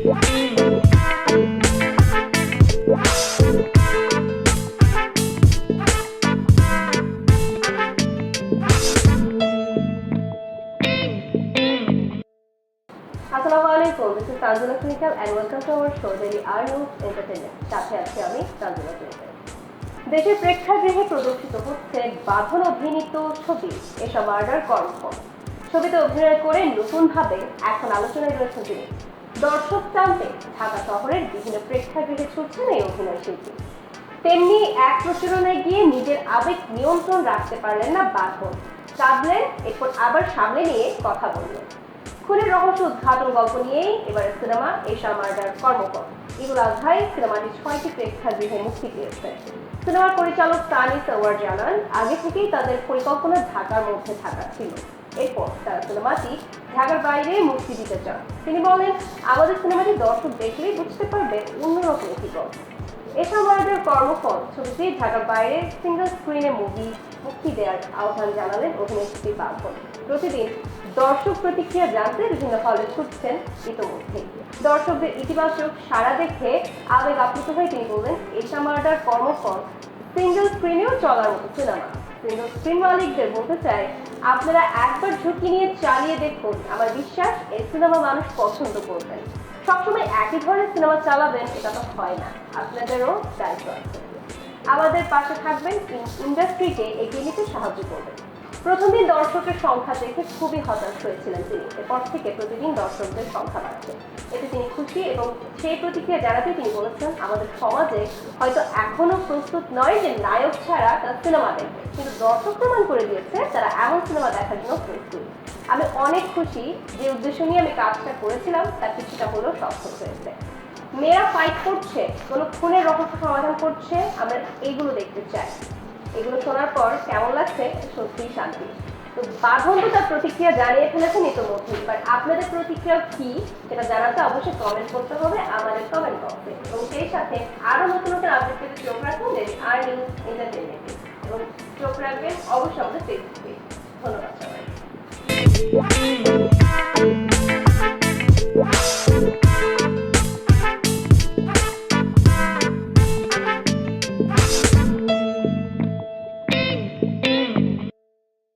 আলাইকুম this is দেশের প্রেক্ষাগৃহে প্রদর্শিত হচ্ছে বাঁধন অভিনীত ছবি, এসব মার্ডার কর্মফল। ছবিতে অভিনয় করে নতুনভাবে এখন আলোচনায় রয়েছেন তিনি। দর্শক টানতে ঢাকা শহরের বিভিন্ন প্রেক্ষাগৃহে ছুটছেন এই অভিনয় শিল্পী। তেমনি এক প্রচারণায় গিয়ে নিজের আবেগ নিয়ন্ত্রণ রাখতে পারলেন না বাঁধন কাঁদলেন এরপর আবার সামনে নিয়ে কথা বললেন। খুনের রহস্য উদ্ঘাটন গল্প নিয়েই এবারের সিনেমা এশা মার্ডার কর্মকর। ঈদুল আজহায় সিনেমাটি ছয়টি প্রেক্ষাগৃহে মুক্তি পেয়েছে সিনেমার পরিচালক তানি সওয়ার জানান, আগে থেকেই তাদের পরিকল্পনা ঢাকার মধ্যে থাকা ছিল। এরপর তারা সিনেমাটি ঢাকার বাইরে মুক্তি দিতে চান। তিনি বলেন, আমাদের সিনেমাটি দর্শক দেখলেই বুঝতে পারবে অন্যরকম একটি গল্প। এশা মার্ডার কর্মফল। ছবিটি ঢাকার বাইরে সিঙ্গেল স্ক্রিনে মুভি মুক্তি দেওয়ার আহ্বান জানালেন অভিনেত্রী বাবন প্রতিদিন দর্শক প্রতিক্রিয়া জানতে বিভিন্ন হলে ছুটছেন ইতোমধ্যে। দর্শকদের ইতিবাচক সাড়া দেখে আবেগ আপ্লুত হয়ে তিনি বললেন এশা মার্ডার কর্মফল। সিঙ্গেল স্ক্রিনেও চলার মতো সিনেমা স্ক্রিন মালিকদের বলতে চাই, আপনারা একবার ঝুঁকি নিয়ে চালিয়ে দেখুন। আমার বিশ্বাস, এই সিনেমা মানুষ পছন্দ করবেন সবসময় একই ধরনের সিনেমা চালাবেন, এটা তো হয় না। আপনাদেরও দায়িত্ব আছে। আমাদের পাশে থাকবেন ইন্ডাস্ট্রিকে এগিয়ে নিতে সাহায্য করবেন প্রথম দর্শকের সংখ্যা দেখে খুবই হতাশ হয়েছিলেন তিনি। এরপর থেকে প্রতিদিন দর্শকদের সংখ্যা বাড়ছে। এতে তিনি খুশি এবং সেই প্রতিক্রিয়া জানাতে তিনি বলেছেন আমাদের সমাজে হয়তো এখনও প্রস্তুত নয় যে নায়ক ছাড়া তার সিনেমা দেখবে। কিন্তু দর্শক প্রমাণ করে দিয়েছে তারা এমন সিনেমা দেখার জন্য প্রস্তুত। আমি অনেক খুশি যে উদ্দেশ্য নিয়ে আমি কাজটা করেছিলাম তার কিছুটা হলেও সফল হয়েছে। মেয়েরা ফাইট করছে, কোনো খুনের রহস্য সমাধান করছে, আমরা এইগুলো দেখতে চাই। এগুলো শোনার পর কেমন লাগছে? সত্যিই শান্তি। তো বাঁধন তো তার প্রতিক্রিয়া জানিয়ে ফেলেছেন ইতোমধ্যেই। বাট আপনাদের প্রতিক্রিয়া কি সেটা জানাতে অবশ্যই কমেন্ট করতে হবে আমাদের কমেন্ট বক্সে এবং সেই সাথে আরও নতুন নতুন আপডেট পেতে চোখ রাখুন ডেলি আর নিউজ এন্টারটেনমেন্টে এবং চোখ রাখবেন অবশ্যই আমাদের ফেসবুকে ধন্যবাদ।